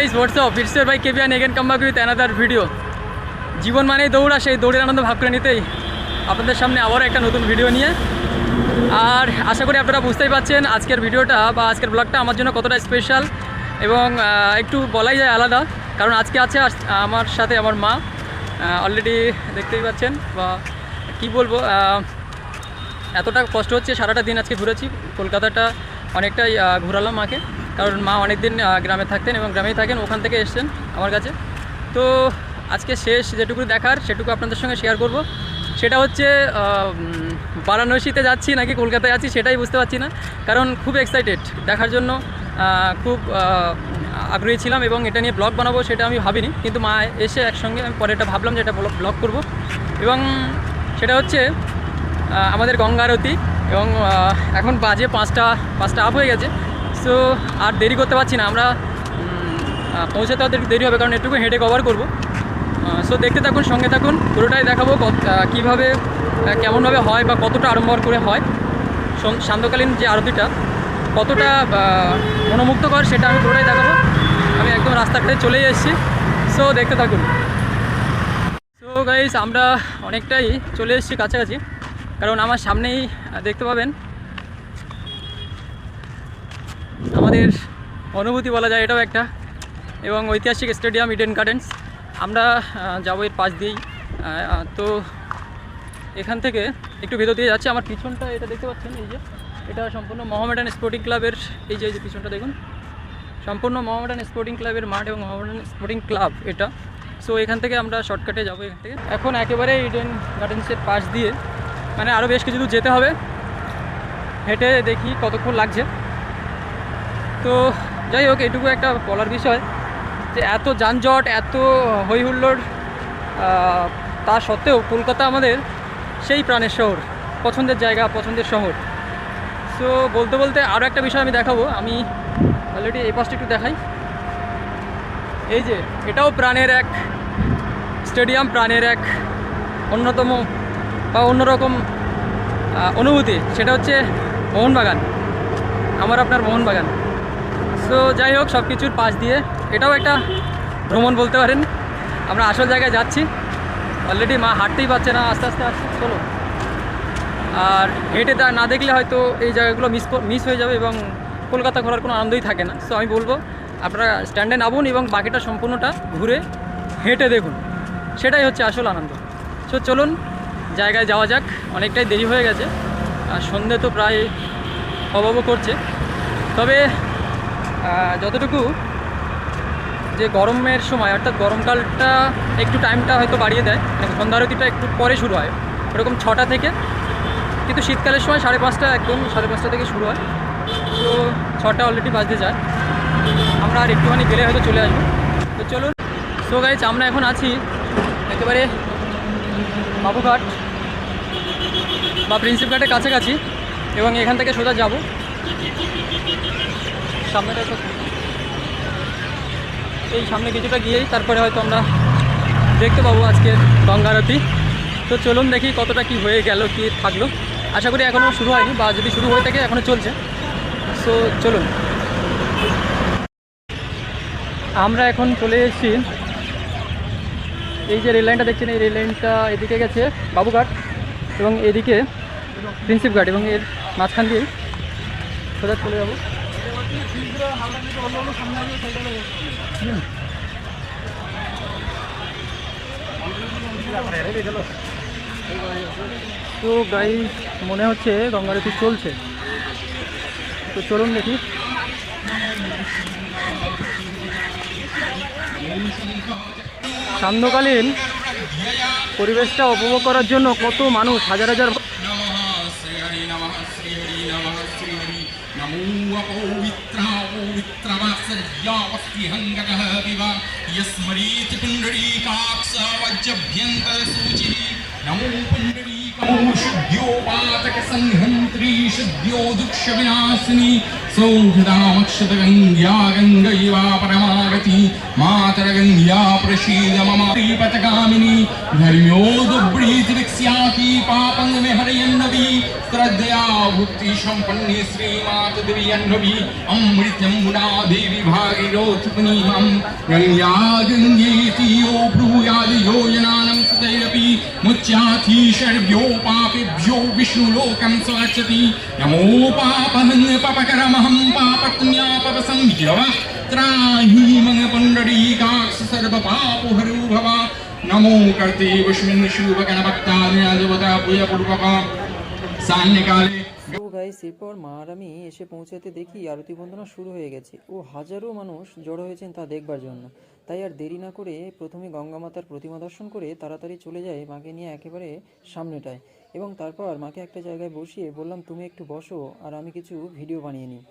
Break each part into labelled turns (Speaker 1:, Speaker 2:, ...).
Speaker 1: Guys WhatsApp ফিরসের ভাই and again come with another video জীবন মানেই দৌড়া সেই দৌড়ের আনন্দ ভাগ করে নিতেই আপনাদের সামনে আবারও একটা নতুন ভিডিও নিয়ে আর আশা করি আপনারা বুঝতেই পাচ্ছেন আজকের ভিডিওটা বা আজকের ব্লগটা আমার জন্য কতটা স্পেশাল এবং একটু বলাই যায় আলাদা কারণ আজকে আছে আমার সাথে আমার মা অলরেডি দেখতেই পাচ্ছেন বা কি বলবো এতটা কষ্ট হচ্ছে সারাটা দিন আজকে ঘুরেছি কলকাতাটা অনেকটাই ঘুরালাম মাকে কারণ মা অনেক দিন গ্রামে থাকতেন এবং গ্রামেই থাকেন ওখান থেকে এসছেন আমার কাছে তো আজকে শেষ যেটুকু দেখার সেটুকু আপনাদের সঙ্গে শেয়ার করব সেটা হচ্ছে বারাণসীতে যাচ্ছি নাকি কলকাতায় যাচ্ছি সেটাই বুঝতে পারছি না কারণ খুব এক্সাইটেড দেখার জন্য খুব আগ্রহী ছিলাম এবং এটা নিয়ে ব্লগ বানাবো সেটা আমি ভাবিনি কিন্তু মা এসে একসঙ্গে আমি পরে এটা ভাবলাম যে এটা ব্লগ করব এবং সেটা হচ্ছে আমাদের গঙ্গা আরতি এবং এখন বাজে পাঁচটা পাঁচটা আপ হয়ে গেছে সো আর দেরি করতে পারছি না আমরা পৌঁছাতে দেরি হবে কারণ এটুকু হেঁটে কভার করব সো দেখতে থাকুন সঙ্গে থাকুন পুরোটাই দেখাবো কীভাবে কেমনভাবে হয় বা কতটা আড়ম্বর করে হয় সান্ধ্যকালীন যে আরতিটা কতটা মনোমুগ্ধকর সেটা আমি পুরোটাই দেখাবো আমি একদম রাস্তাটায় চলে এসেছি সো দেখতে থাকুন সো গাইস আমরা অনেকটাই চলে এসেছি কাছাকাছি কারণ আমার সামনেই দেখতে পাবেন আমাদের অনুভূতি বলা যায় এটাও একটা এবং ঐতিহাসিক স্টেডিয়াম ইডেন গার্ডেন্স আমরা যাবো এর পাশ দিয়েই তো এখান থেকে একটু ভেতর দিয়ে যাচ্ছে আমার পিছনটা এটা দেখতে পাচ্ছেন এই যে এটা সম্পূর্ণ মহামেডান স্পোর্টিং ক্লাবের এই যে এই যে পিছনটা দেখুন সম্পূর্ণ মহামেডান স্পোর্টিং ক্লাবের মাঠ এবং মহামেডান স্পোর্টিং ক্লাব এটা সো এখান থেকে আমরা শর্টকাটে যাবো এখান থেকে এখন একেবারে ইডেন গার্ডেন্সের পাশ দিয়ে মানে আরও বেশ কিছু দূর যেতে হবে হেঁটে দেখি কতক্ষণ লাগছে তো যাই হোক এটুকু একটা বলার বিষয় যে এত যানজট এত হৈহুল্লোর তা সত্ত্বেও কলকাতা আমাদের সেই প্রাণের শহর পছন্দের জায়গা পছন্দের শহর সো বলতে বলতে আরও একটা বিষয় আমি দেখাবো আমি অলরেডি এই পাশটা একটু দেখাই এই যে এটাও প্রাণের এক স্টেডিয়াম প্রাণের এক অন্যতম বা অন্যরকম অনুভূতি সেটা হচ্ছে মোহনবাগান আমার আপনার মোহনবাগান তো যাই হোক সব কিছুর পাশ দিয়ে এটাও একটা ভ্রমণ বলতে পারেন আমরা আসল জায়গায় যাচ্ছি অলরেডি মা হাঁটতেই পারছে না আস্তে আস্তে আসছে চলো আর হেঁটে তা না দেখলে হয়তো এই জায়গাগুলো মিস মিস হয়ে যাবে এবং কলকাতা ঘোরার কোনো আনন্দই থাকে না সো আমি বলবো আপনারা স্ট্যান্ডে নামুন এবং বাকিটা সম্পূর্ণটা ঘুরে হেঁটে দেখুন সেটাই হচ্ছে আসল আনন্দ সো চলুন জায়গায় যাওয়া যাক অনেকটাই দেরি হয়ে গেছে আর সন্ধে তো প্রায় অভাবও করছে তবে যতটুকু যে গরমের সময় অর্থাৎ গরমকালটা একটু টাইমটা হয়তো বাড়িয়ে দেয় মানে সন্ধ্যারতিটা একটু পরে শুরু হয় ওরকম ছটা থেকে কিন্তু শীতকালের সময় সাড়ে পাঁচটা একদম সাড়ে পাঁচটা থেকে শুরু হয় তো ছটা অলরেডি বাজতে যায় আমরা আর একটুখানি গেলে হয়তো চলে আসবো তো চলুন সো গাইজ আমরা এখন আছি একেবারে বাবুঘাট বা প্রিন্সিপ ঘাটের কাছাকাছি এবং এখান থেকে সোজা যাব সামনেটা তো এই সামনে কিছুটা গিয়েই তারপরে হয়তো আমরা দেখতে পাবো আজকে গঙ্গা আরতি তো চলুন দেখি কতটা কি হয়ে গেল কি থাকলো আশা করি এখনও শুরু হয়নি বা যদি শুরু হয়ে থাকে এখনও চলছে সো চলুন আমরা এখন চলে এসেছি এই যে রেল লাইনটা দেখছেন এই রেল লাইনটা এদিকে গেছে বাবুঘাট এবং এদিকে প্রিন্সিপ ঘাট এবং এর মাঝখান দিয়েই সোজা চলে যাবো তো গাই মনে হচ্ছে গঙ্গারতি চলছে তো চলুন দেখি সান্ধ্যকালীন পরিবেশটা উপভোগ করার জন্য কত মানুষ হাজার হাজার नमो पौवित्रावो वित्रवासर्यावस्तिहङ्गकः विव यस्मरीति पुण्डरीकाक्षवज्रभ्यन्तसूचिः नमो पुण्डरी सिद्ध्योपातकसंहन्त्री सिद्ध्यो दुःखविनाशिनी सौहृदामक्षतगङ्ग्या गङ्गैवा परमागति मातरगङ्ग्या प्रशील ममापतकामिनी धर्म्यो दुर्भ्रीतिरिक्ष्याति पापं विहरयन्नवी
Speaker 2: श्रद्धया भुक्ति सम्पन्ने श्रीमातदिव्यन्नवी अमृत्यं मुना देवी भागिरोत्पनीमं गङ्ग्या गङ्गेति यो ब्रूयादि योजनानं सतैरपि मुच्याथीषर्भ्यो పాపేభ్యో విష్ణులోకం స్వాచతి నమో పాపన్ పపకరమహం పాపపుణ్యాపవసం త్రాహి మమ పుండరీకాక్ష సర్వ పాపుహరో భవ నమో కర్తే విష్ణు శివ గణభక్తాయ దేవతా ও গাইস এরপর মা আর আমি এসে পৌঁছাতে দেখি আরতি বন্দনা শুরু হয়ে গেছে ও হাজারো মানুষ জড়ো হয়েছেন তা দেখবার জন্য তাই আর দেরি না করে প্রথমে গঙ্গামাতার প্রতিমা দর্শন করে তাড়াতাড়ি চলে যায় মাকে নিয়ে একেবারে সামনেটায় এবং তারপর মাকে একটা জায়গায় বসিয়ে বললাম তুমি একটু বসো আর আমি কিছু ভিডিও বানিয়ে নিই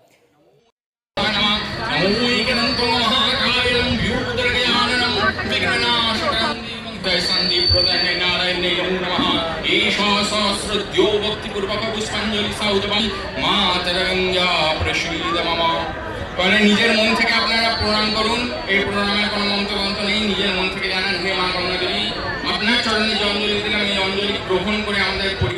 Speaker 2: নারায়ণ মানে নিজের মন থেকে আপনারা প্রণাম করুন এই প্রণামের কোনো মন্ত্রগ্রন্থ নেই নিজের মন থেকে জানান হে মা করুণা আপনার চরণে যে অঞ্জলি দিলাম এই অঞ্জলি গ্রহণ করে আমাদের পরি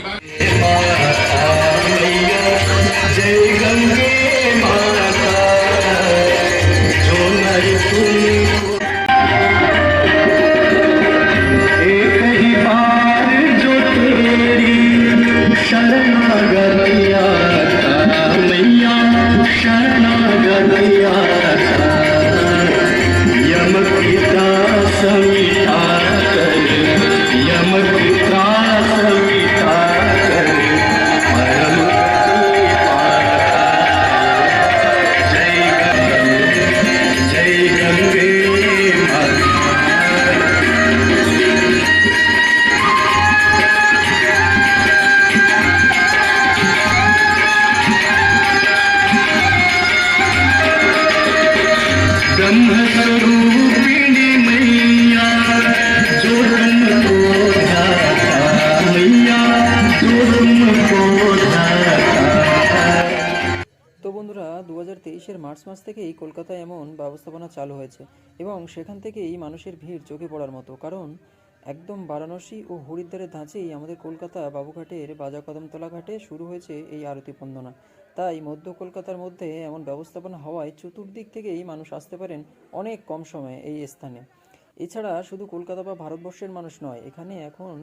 Speaker 2: তেইশের মার্চ মাস থেকেই কলকাতায় এমন ব্যবস্থাপনা চালু হয়েছে এবং সেখান থেকেই মানুষের ভিড় চোখে পড়ার মতো কারণ একদম বারাণসী ও হরিদ্বারের ধাঁচেই আমাদের কলকাতা বাবুঘাটের কদমতলা ঘাটে শুরু হয়েছে এই আরতি বন্দনা তাই মধ্য কলকাতার মধ্যে এমন ব্যবস্থাপনা হওয়ায় চতুর্দিক থেকেই মানুষ আসতে পারেন অনেক কম সময়ে এই স্থানে এছাড়া শুধু কলকাতা বা ভারতবর্ষের মানুষ নয় এখানে এখন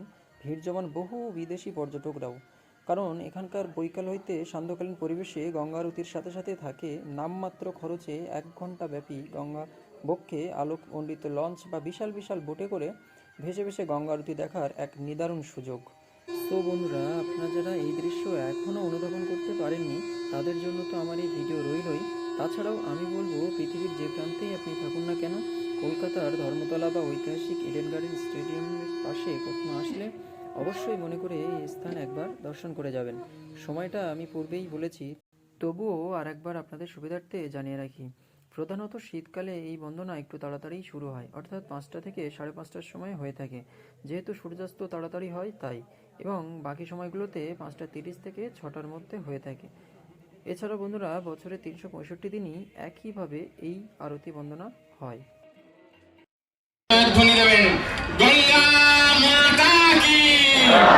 Speaker 2: ভিড় জমান বহু বিদেশি পর্যটকরাও কারণ এখানকার বৈকাল হইতে সান্ধ্যকালীন পরিবেশে গঙ্গারতির সাথে সাথে থাকে নামমাত্র খরচে এক ঘন্টা ব্যাপী গঙ্গা বক্ষে আলোক মণ্ডিত লঞ্চ বা বিশাল বিশাল বোটে করে ভেসে ভেসে গঙ্গারতি দেখার এক নিদারুণ সুযোগ তো বন্ধুরা আপনারা যারা এই দৃশ্য এখনও অনুধাবন করতে পারেননি তাদের জন্য তো আমার এই ভিডিও রইলই তাছাড়াও আমি বলবো পৃথিবীর যে প্রান্তেই আপনি থাকুন না কেন কলকাতার ধর্মতলা বা ঐতিহাসিক ইডেন গার্ডেন স্টেডিয়ামের পাশে কখনো আসলে অবশ্যই মনে করে এই স্থান একবার দর্শন করে যাবেন সময়টা আমি পূর্বেই বলেছি তবুও আর একবার আপনাদের সুবিধার্থে জানিয়ে রাখি প্রধানত শীতকালে এই বন্দনা একটু তাড়াতাড়ি শুরু হয় অর্থাৎ পাঁচটা থেকে সাড়ে পাঁচটার সময় হয়ে থাকে যেহেতু সূর্যাস্ত তাড়াতাড়ি হয় তাই এবং বাকি সময়গুলোতে পাঁচটা তিরিশ থেকে ছটার মধ্যে হয়ে থাকে এছাড়া বন্ধুরা বছরে তিনশো পঁয়ষট্টি দিনই একইভাবে এই আরতি বন্দনা হয় Amen.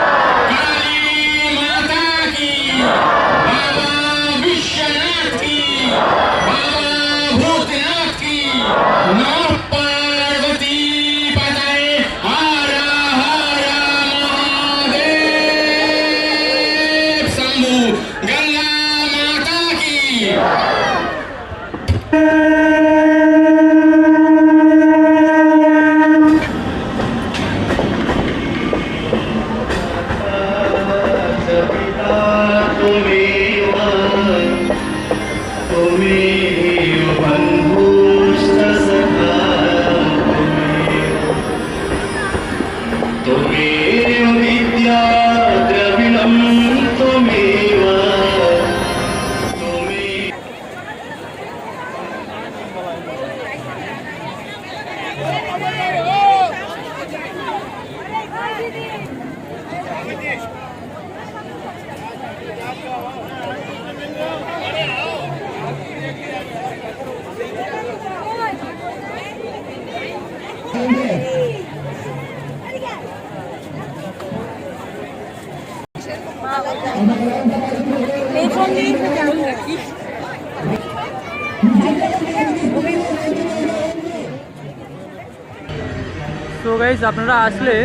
Speaker 1: তো গাইজ আপনারা আসলে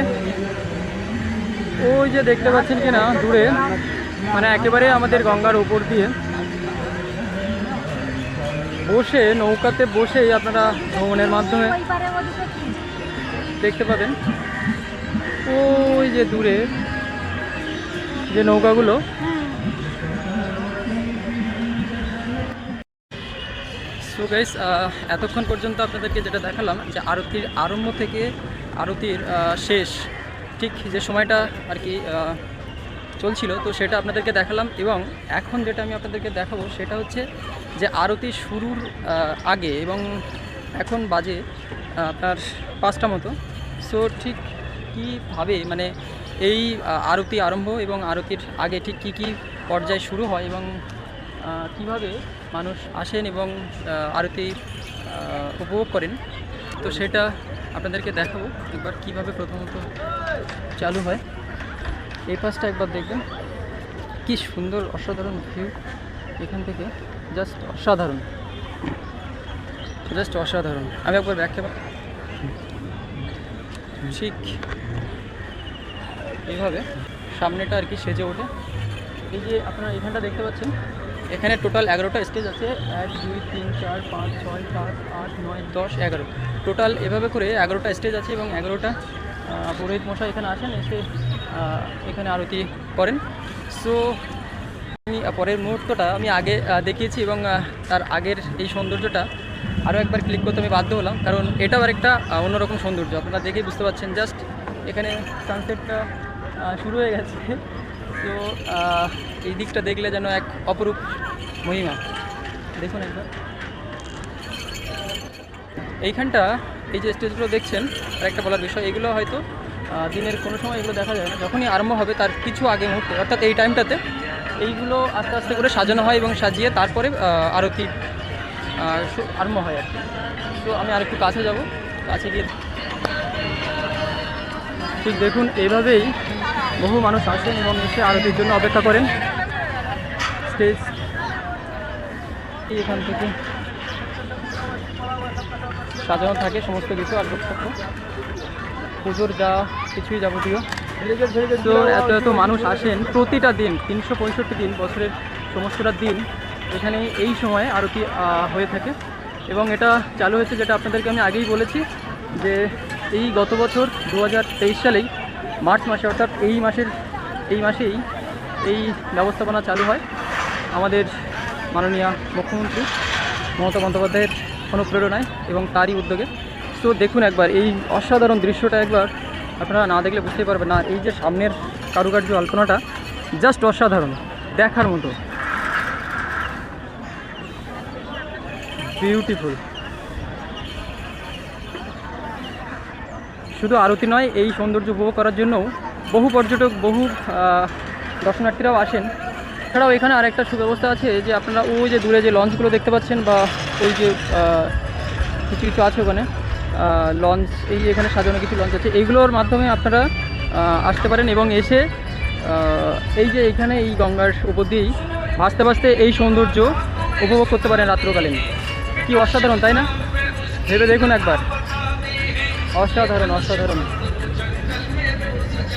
Speaker 1: ওই যে দেখতে পাচ্ছেন কিনা দূরে মানে একেবারে আমাদের গঙ্গার উপর দিয়ে বসে নৌকাতে বসেই আপনারা ভ্রমণের মাধ্যমে দেখতে পাবেন ওই যে দূরে যে নৌকাগুলো সো গাইস এতক্ষণ পর্যন্ত আপনাদেরকে যেটা দেখালাম যে আরতির আরম্ভ থেকে আরতির শেষ ঠিক যে সময়টা আর কি চলছিল তো সেটা আপনাদেরকে দেখালাম এবং এখন যেটা আমি আপনাদেরকে দেখাবো সেটা হচ্ছে যে আরতি শুরুর আগে এবং এখন বাজে আপনার পাঁচটা মতো সো ঠিক কীভাবে মানে এই আরতি আরম্ভ এবং আরতির আগে ঠিক কি কি পর্যায়ে শুরু হয় এবং কিভাবে মানুষ আসেন এবং আরতি উপভোগ করেন তো সেটা আপনাদেরকে দেখাবো একবার কিভাবে প্রথমত চালু হয় এই পাশটা একবার দেখবেন কি সুন্দর অসাধারণ ভিউ এখান থেকে জাস্ট অসাধারণ জাস্ট অসাধারণ আমি একবার ব্যাখ্যা ঠিক এইভাবে সামনেটা আর কি সেজে ওঠে এই যে আপনারা এখানটা দেখতে পাচ্ছেন এখানে টোটাল এগারোটা স্টেজ আছে এক দুই তিন চার পাঁচ ছয় সাত আট নয় দশ এগারো টোটাল এভাবে করে এগারোটা স্টেজ আছে এবং এগারোটা পুরোহিত মশাই এখানে আসেন এসে এখানে আরতি করেন সো আমি পরের মুহূর্তটা আমি আগে দেখিয়েছি এবং তার আগের এই সৌন্দর্যটা আরও একবার ক্লিক করতে আমি বাধ্য হলাম কারণ এটাও আরেকটা অন্যরকম সৌন্দর্য আপনারা দেখেই বুঝতে পারছেন জাস্ট এখানে সানসেটটা শুরু হয়ে গেছে তো এই দিকটা দেখলে যেন এক অপরূপ মহিমা দেখুন একবার এইখানটা এই যে স্টেজগুলো দেখছেন আর একটা বলার বিষয় এগুলো হয়তো দিনের কোনো সময় এগুলো দেখা যায় না যখনই আরম্ভ হবে তার কিছু আগে মুহূর্তে অর্থাৎ এই টাইমটাতে এইগুলো আস্তে আস্তে করে সাজানো হয় এবং সাজিয়ে তারপরে আরতি আরম্ভ হয় আর কি তো আমি আর একটু কাছে যাব কাছে গিয়ে ঠিক দেখুন এইভাবেই বহু মানুষ আসেন এবং এসে আরতির জন্য অপেক্ষা করেন স্টেজ এখান থেকে সাজানো থাকে সমস্ত কিছু আসবাবপত্র পুজোর যা কিছুই যাবতীয় তো এত এত মানুষ আসেন প্রতিটা দিন তিনশো পঁয়ষট্টি দিন বছরের সমস্তটা দিন এখানে এই সময়ে আরতি হয়ে থাকে এবং এটা চালু হয়েছে যেটা আপনাদেরকে আমি আগেই বলেছি যে এই গত বছর দু সালেই মার্চ মাসে অর্থাৎ এই মাসের এই মাসেই এই ব্যবস্থাপনা চালু হয় আমাদের মাননীয় মুখ্যমন্ত্রী মমতা বন্দ্যোপাধ্যায়ের অনুপ্রেরণায় এবং তারই উদ্যোগে তো দেখুন একবার এই অসাধারণ দৃশ্যটা একবার আপনারা না দেখলে বুঝতেই পারবেন না এই যে সামনের কারুকার্য আলপনাটা জাস্ট অসাধারণ দেখার মতো বিউটিফুল শুধু আরতি নয় এই সৌন্দর্য উপভোগ করার জন্যও বহু পর্যটক বহু দর্শনার্থীরাও আসেন এছাড়াও এখানে আরেকটা সুব্যবস্থা আছে যে আপনারা ওই যে দূরে যে লঞ্চগুলো দেখতে পাচ্ছেন বা ওই যে কিছু কিছু আছে ওখানে লঞ্চ এই এখানে সাজানো কিছু লঞ্চ আছে এইগুলোর মাধ্যমে আপনারা আসতে পারেন এবং এসে এই যে এখানে এই গঙ্গার উপর দিয়েই ভাসতে ভাসতে এই সৌন্দর্য উপভোগ করতে পারেন রাত্রকালীন কি অসাধারণ তাই না ভেবে দেখুন একবার অসাধারণ অসাধারণ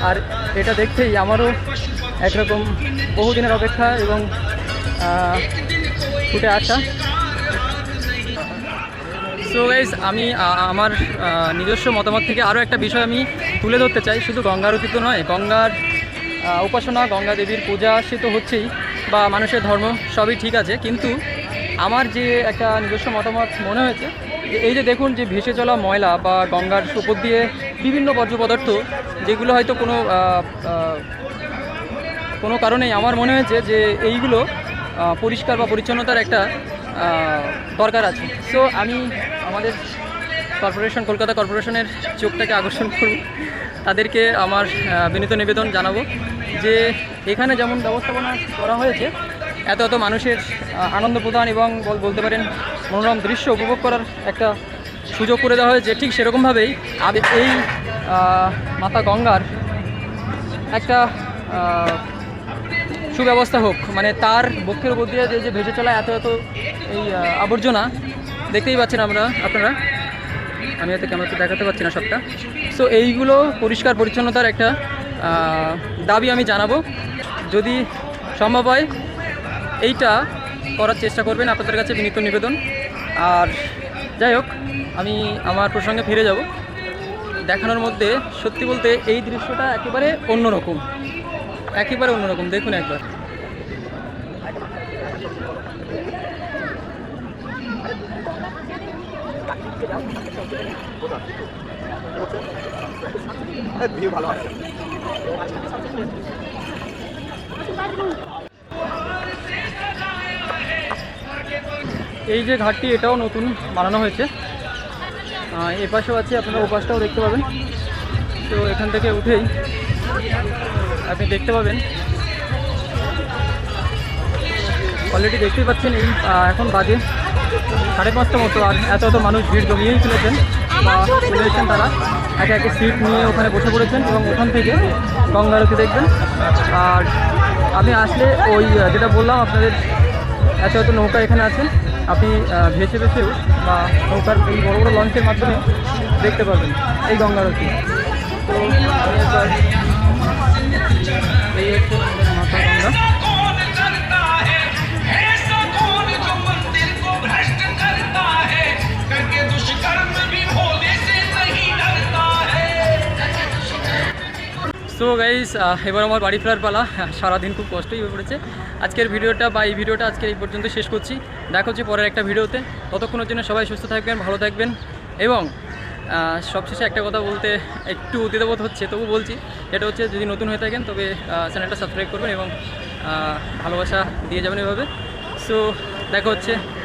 Speaker 1: আর এটা দেখতেই আমারও একরকম বহুদিনের অপেক্ষা এবং ফুটে আসা সো গাইজ আমি আমার নিজস্ব মতামত থেকে আরও একটা বিষয় আমি তুলে ধরতে চাই শুধু গঙ্গার তো নয় গঙ্গার উপাসনা গঙ্গা দেবীর পূজা সে তো হচ্ছেই বা মানুষের ধর্ম সবই ঠিক আছে কিন্তু আমার যে একটা নিজস্ব মতামত মনে হয়েছে এই যে দেখুন যে ভেসে চলা ময়লা বা গঙ্গার উপর দিয়ে বিভিন্ন বর্জ্য পদার্থ যেগুলো হয়তো কোনো কোনো কারণেই আমার মনে হয়েছে যে এইগুলো পরিষ্কার বা পরিচ্ছন্নতার একটা দরকার আছে সো আমি আমাদের কর্পোরেশন কলকাতা কর্পোরেশনের চোখটাকে আকর্ষণ করব তাদেরকে আমার বিনীত নিবেদন জানাবো যে এখানে যেমন ব্যবস্থাপনা করা হয়েছে এত এত মানুষের আনন্দ প্রদান এবং বলতে পারেন মনোরম দৃশ্য উপভোগ করার একটা সুযোগ করে দেওয়া হয়েছে ঠিক সেরকমভাবেই এই মাতা গঙ্গার একটা সুব্যবস্থা হোক মানে তার বক্ষের উপর দিয়ে যে ভেসে চলা এত এত এই আবর্জনা দেখতেই পাচ্ছেন আমরা আপনারা আমি এত ক্যামেরাতে দেখাতে পারছি না সবটা সো এইগুলো পরিষ্কার পরিচ্ছন্নতার একটা দাবি আমি জানাবো যদি সম্ভব হয় এইটা করার চেষ্টা করবেন আপনাদের কাছে বিনীত নিবেদন আর যাই হোক আমি আমার প্রসঙ্গে ফিরে যাব দেখানোর মধ্যে সত্যি বলতে এই দৃশ্যটা একেবারে অন্যরকম একেবারে অন্যরকম দেখুন একবার হ্যাঁ, ভালো আছে এই যে ঘাটটি এটাও নতুন বানানো হয়েছে এপাশেও আছে আপনারা ওপাশটাও দেখতে পাবেন তো এখান থেকে উঠেই আপনি দেখতে পাবেন অলরেডি দেখতেই পাচ্ছেন এই এখন বাজে সাড়ে পাঁচটা মতো আর এত এত মানুষ ভিড় জমিয়েই চলেছেন বা চলেছেন তারা একে একে সিট নিয়ে ওখানে বসে পড়েছেন এবং ওখান থেকে গঙ্গারতি দেখবেন আর আপনি আসলে ওই যেটা বললাম আপনাদের এত এত নৌকা এখানে আছেন আপনি ভেসে ভেসেও বা নৌকার এই বড় বড় লঞ্চের মাধ্যমে দেখতে পাবেন এই গঙ্গারতি তো গঙ্গা সো গাইস এবার আমার বাড়ি ফেরার পালা সারাদিন খুব কষ্টই হয়ে পড়েছে আজকের ভিডিওটা বা এই ভিডিওটা আজকে এই পর্যন্ত শেষ করছি দেখা হচ্ছে পরের একটা ভিডিওতে ততক্ষণের জন্য সবাই সুস্থ থাকবেন ভালো থাকবেন এবং সবশেষে একটা কথা বলতে একটু অতীতবোধ হচ্ছে তবু বলছি এটা হচ্ছে যদি নতুন হয়ে থাকেন তবে চ্যানেলটা সাবস্ক্রাইব করবেন এবং ভালোবাসা দিয়ে যাবেন এভাবে সো দেখা হচ্ছে